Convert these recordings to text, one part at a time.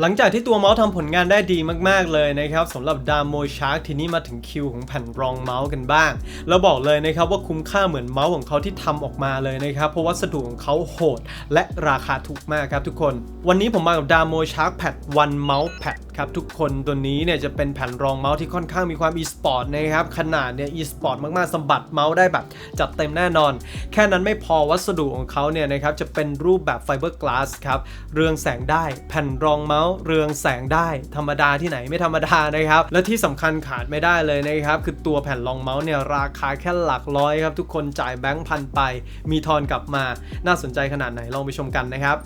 หลังจากที่ตัวเมาส์ทำผลงานได้ดีมากๆเลยนะครับสำหรับดามโมชาร์กทีนี้มาถึงคิวของแผ่นรองเมาส์กันบ้าง แล้วบอกเลยนะครับว่าคุ้มค่าเหมือนเมาส์ของเขาที่ทำออกมาเลยนะครับ เพราะวัสดุของเขาโหด และราคาถูกมากครับทุกคน วันนี้ผมมากับดามโมชาร์กแพดวันเมาส์แพดครับทุกคนตัวนี้เนี่ยจะเป็นแผ่นรองเมาส์ที่ค่อนข้างมีความ e-sport นะครับ ขนาดเนี่ย e-sport มากๆสะบัดเมาส์ได้แบบจัดเต็มแน่นอน แค่นั้นไม่พอวัสดุของเขาเนี่ยนะครับจะเป็นรูปแบบไฟเบอร์กลาสครับ เรืองแสงได้ แผ่นรองเมาส์เรืองแสงได้ ธรรมดาที่ไหนไม่ธรรมดานะครับ และที่สำคัญขาดไม่ได้เลยนะครับ คือตัวแผ่นรองเมาส์เนี่ยราคาแค่หลักร้อยครับทุกคนจ่ายแบงค์พันไป มีทอนกลับมา น่าสนใจขนาดไหนลองไปชมกันนะครับ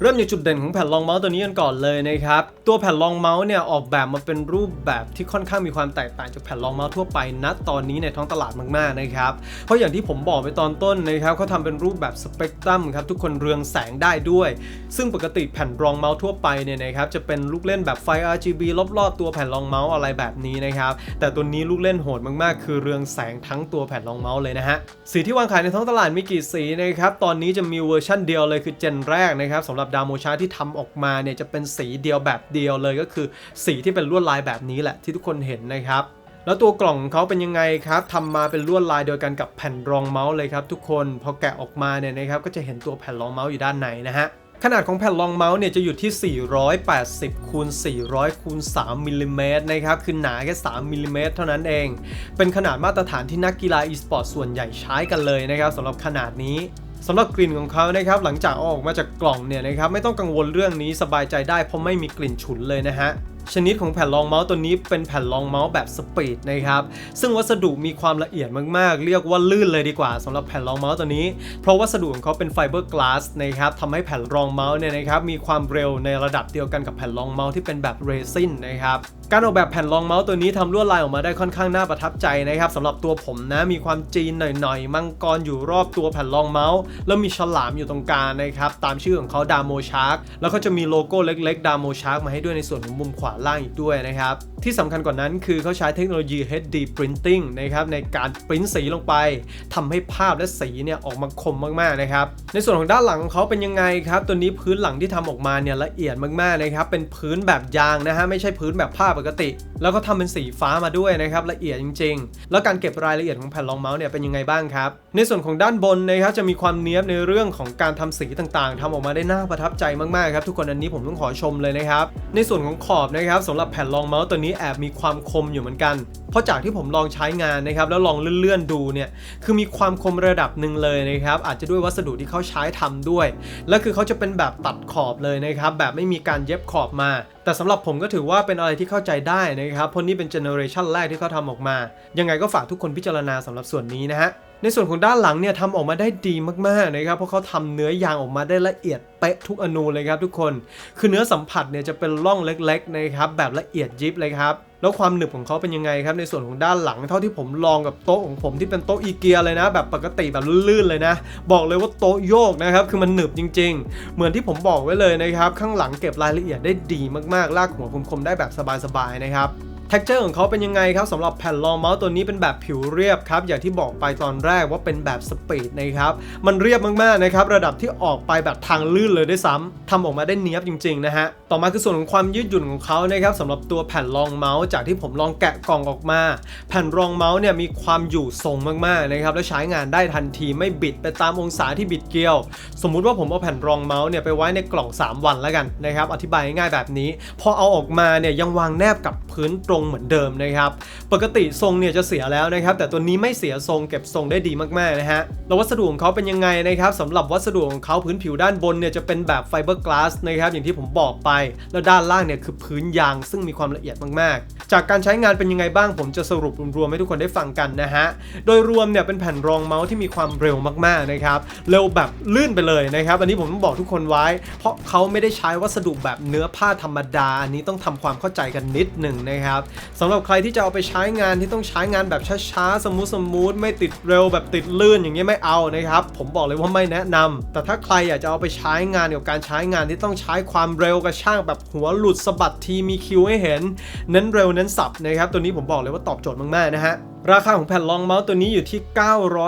เริ่มจากจุดเด่นของแผ่นรองเมาส์ตัวนี้กันก่อนเลยนะครับ ตัวแผ่นรองเมาส์เนี่ยออกแบบมาเป็นรูปแบบที่ค่อนข้างมีความแตกต่างจากแผ่นรองเมาส์ทั่วไปณตอนนี้ในท้องตลาดมากๆนะครับ เพราะอย่างที่ผมบอกไปตอนต้นนะครับเขาทำเป็นรูปแบบสเปกตรัมครับทุกคนเรืองแสงได้ด้วย ซึ่งปกติแผ่นรองเมาส์ทั่วไปเนี่ยนะครับจะเป็นลูกเล่นแบบไฟ RGB รอบๆตัวแผ่นรองเมาส์อะไรแบบนี้นะครับ แต่ตัวนี้ลูกเล่นโหดมากๆ คือเรืองแสงทั้งตัวแผ่นรองเมาส์เลยนะฮะ สีที่วางขายในท้องตลาดมีกี่สีนะครับ ตอนนี้จะมีเวอร์ชั่นเดียวเลยคือเจนแรกนะครับสำหรับดาวโมชาที่ทำออกมาเนี่ยจะเป็นสีเดียวแบบเดียวเลยก็คือ สีที่เป็นลวดลายแบบนี้แหละที่ทุกคนเห็นนะครับแล้วตัวกล่องเขาเป็นยังไงครับทำมาเป็นลวดลายเดียวกันกับแผ่นรองเมาส์เลยครับทุกคนพอแกะออกมาเนี่ยนะครับก็จะเห็นตัวแผ่นรองเมาส์อยู่ด้านในนะฮะขนาดของแผ่นรองเมาส์เนี่ยจะอยู่ที่ 480คูณ400คูณ3มิลลิเมตรนะครับ คือหนาแค่ 3มิลลิเมตรเท่านั้นเอง เป็นขนาดมาตรฐานที่นักกีฬา e-sport ส่วนใหญ่ใช้กันเลยนะครับสำหรับขนาดนี้ สำหรับกลิ่นของเขานะครับหลังจากอออกมาจากกล่องเนี่ยนะครับไม่ต้องกังวลเรื่องนี้สบายใจได้เพราะไม่มีกลิ่นฉุนเลยนะฮะชนิดของแผ่นรองเมาส์ตัวนี้เป็นแผ่นรองเมาส์แบบสปีดนะครับ ซึ่งวัสดุมีความละเอียดมากๆ เรียกว่าลื่นเลยดีกว่าสำหรับแผ่นรองเมาส์ตัวนี้ เพราะวัสดุของเขาเป็นไฟเบอร์กลาสนะครับทำให้แผ่นรองเมาส์เนี่ยนะครับมีความเร็วในระดับเดียวกันกับแผ่นรองเมาส์ที่เป็นแบบเรซินนะครับการออกแบบแผ่นรองเมาส์ตัวนี้ทำลวดลายออกมาได้ค่อนข้างน่าประทับใจนะครับสำหรับตัวผมนะมีความจีนหน่อยๆ มังกรอยู่รอบตัวแผ่นรองเมาส์ แล้วมีฉลามอยู่ตรงกลางนะครับตามชื่อของเขาดามโมชาร์กแล้วก็จะมีโลโก้เล็กๆดามโมชาร์กมาให้ด้วยในส่วนของมุมขวาล่างอีกด้วยนะครับที่สำคัญกว่านั้นคือเขาใช้เทคโนโลยี HD Printing นะครับในการปริ้นสีลงไปทำให้ภาพและสีเนี่ยออกมาคมมากๆนะครับในส่วนของด้านหลังของเขาเป็นยังไงครับตัวนี้พื้นหลังที่ทำออกมาเนี่ยละเอียดมากๆนะครับเป็นพื้นแบบยางนะฮะไม่ใช่พื้นแบบผ้าปกติ แล้วก็ทำเป็นสีฟ้ามาด้วยนะครับละเอียดจริง ๆ แล้วการเก็บรายละเอียดของแผ่นรองเมาส์เนี่ยเป็นยังไงบ้างครับ ในส่วนของด้านบนนะครับจะมีความเนี้ยบในเรื่องของการทำสีต่างๆทำออกมาได้น่าประทับใจมากๆครับทุกคนอันนี้ผมต้องขอชมเลยนะครับในส่วนของขอบนะครับสำหรับแผ่นรองเมาส์ตัวนี้แอบมีความคมอยู่เหมือนกัน เพราะจากที่ผมลองใช้งานนะครับแล้วลองเลื่อนๆดูเนี่ยคือมีความคมระดับหนึ่งเลยนะครับอาจจะด้วยวัสดุที่เขาใช้ทำด้วย และคือเขาจะเป็นแบบตัดขอบเลยนะครับแบบไม่มีการเย็บขอบมา แต่สำหรับผมก็ถือว่าเป็นอะไรที่เข้าใจได้นะครับเพราะนี่เป็นเจเนอเรชันแรกที่เขาทำออกมา ยังไงก็ฝากทุกคนพิจารณาสำหรับส่วนนี้นะฮะในส่วนของด้านหลังเนี่ยทำออกมาได้ดีมากๆนะครับเพราะเขาทำเนื้อยางออกมาได้ละเอียดเป๊ะทุกอนูเลยครับทุกคน คือเนื้อสัมผัสเนี่ยจะเป็นร่องเล็กๆนะครับแบบละเอียดยิบเลยครับ แล้วความหนึบของเขาเป็นยังไงครับในส่วนของด้านหลัง เท่าที่ผมลองกับโต๊ะของผมที่เป็นโต๊ะอีเกียเลยนะ แบบปกติแบบลื่นๆเลยนะ บอกเลยว่าโต๊ะโยกนะครับคือมันหนึบจริง ๆ เหมือนที่ผมบอกไว้เลยนะครับ ข้างหลังเก็บรายละเอียดได้ดีมากๆลากหัวคมๆได้แบบสบายๆนะครับ ท็กเจอร์ของเขาเป็นยังไงครับสำหรับแผ่นรองเมาส์ตัวนี้เป็นแบบผิวเรียบครับ อย่างที่บอกไปตอนแรกว่าเป็นแบบสปีดนะครับ มันเรียบมากๆนะครับ ระดับที่ออกไปแบบทางลื่นเลยด้วยซ้ำทำออกมาได้เนี้ยบจริงๆนะฮะ ต่อมาคือส่วนของความยืดหยุ่นของเขานะครับสำหรับตัวแผ่นรองเมาส์จากที่ผมลองแกะกล่องออกมา แผ่นรองเมาส์เนี่ยมีความอยู่ทรงมากๆนะครับแล้วใช้งานได้ทันทีไม่บิดไปตามองศาที่บิดเกลียว สมมุติว่าผมเอาแผ่นรองเมาส์เนี่ยไปไว้ในกล่อง 3 วันแล้วกันนะครับอธิบายง่ายแบบนี้ พอเอาออกมาเนี่ยยังวางแนบกับพื้นตรงเหมือนเดิมนะครับ ปกติทรงเนี่ยจะเสียแล้วนะครับ แต่ตัวนี้ไม่เสียทรงเก็บทรงได้ดีมากๆนะฮะแล้ววัสดุของเขาเป็นยังไงนะครับสำหรับวัสดุของเขาพื้นผิวด้านบนเนี่ยจะเป็นแบบไฟเบอร์กลาสนะครับอย่างที่ผมบอกไป แล้วด้านล่างเนี่ยคือพื้นยางซึ่งมีความละเอียดมากๆ จากการใช้งานเป็นยังไงบ้างผมจะสรุปรวมๆให้ทุกคนได้ฟังกันนะฮะโดยรวมเนี่ยเป็นแผ่นรองเมาส์ที่มีความเร็วมากๆนะครับเร็วแบบลื่นไปเลยนะครับอันนี้ผมต้องบอกทุกคนไว้ เพราะเขาไม่ได้ใช้วัสดุแบบเนื้อผ้าธรรมดาอันนี้ต้องทำความเข้าใจกันนิดหนึ่งนะครับสำหรับใครที่จะเอาไปใช้งานที่ต้องใช้งานแบบช้าๆ สมูทสมูทไม่ติดเร็วแบบติดลื่นอย่างเงี้ยไม่เอานะครับ ผมบอกเลยว่าไม่แนะนำแต่ถ้าใครอยากจะเอาไปใช้งานกับการใช้งานที่ต้องใช้ความเร็วกระช่างแบบหัวหลุดสะบัดทีมีคิวให้เห็น เน้นเร็วเน้นสับนะครับ ตัวนี้ผมบอกเลยว่าตอบโจทย์มากๆนะฮะ ราคาของแผ่นรองเมาส์ตัวนี้อยู่ที่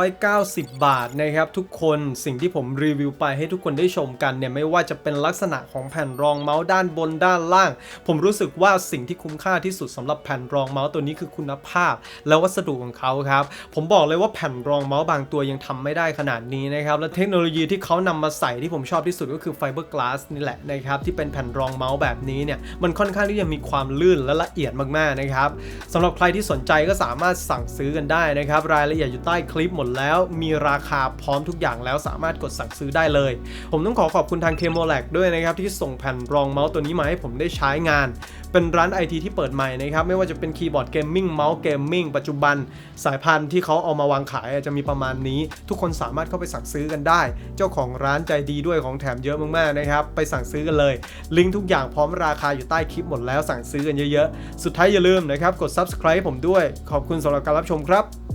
990 บาทนะครับทุกคนสิ่งที่ผมรีวิวไปให้ทุกคนได้ชมกันเนี่ยไม่ว่าจะเป็นลักษณะของแผ่นรองเมาส์ด้านบนด้านล่าง ผมรู้สึกว่าสิ่งที่คุ้มค่าที่สุดสำหรับแผ่นรองเมาส์ตัวนี้คือคุณภาพ และวัสดุของเขาครับผมบอกเลยว่าแผ่นรองเมาส์บางตัวยังทำไม่ได้ขนาดนี้นะครับและเทคโนโลยีที่เขานำมาใส่ที่ผมชอบที่สุดก็คือไฟเบอร์กลาสนี่แหละนะครับที่เป็นแผ่นรองเมาส์แบบนี้เนี่ยมันค่อนข้างที่จะมีความลื่นและละเอียดมากๆนะครับสำหรับใครที่สนใจก็สามารถสั่งซื้อกันได้นะครับ รายละเอียดอยู่ใต้คลิปหมดแล้ว มีราคาพร้อมทุกอย่างแล้วสามารถกดสั่งซื้อได้เลย ผมต้องขอขอบคุณทางเคมโมแลกด้วยนะครับ ที่ส่งแผ่นรองเมาส์ตัวนี้มาให้ผมได้ใช้งาน เป็นร้านไอทีที่เปิดใหม่นะครับ ไม่ว่าจะเป็นคีย์บอร์ดเกมมิ่งเมาส์เกมมิ่งปัจจุบันสายพันธุ์ที่เขาเอามาวางขายจะมีประมาณนี้ ทุกคนสามารถเข้าไปสั่งซื้อกันได้ เจ้าของร้านใจดีด้วยของแถมเยอะมากๆนะครับ ไปสั่งซื้อกันเลย ลิงก์ทุกอย่างพร้อมราคาอยู่ใต้คลิปหมดแล้วสั่งซื้อกันเยอะๆ สุดท้ายอย่าลืมนะครับกด subscribe ผมด้วย ขอบคุณสำหรับการรับชมครับ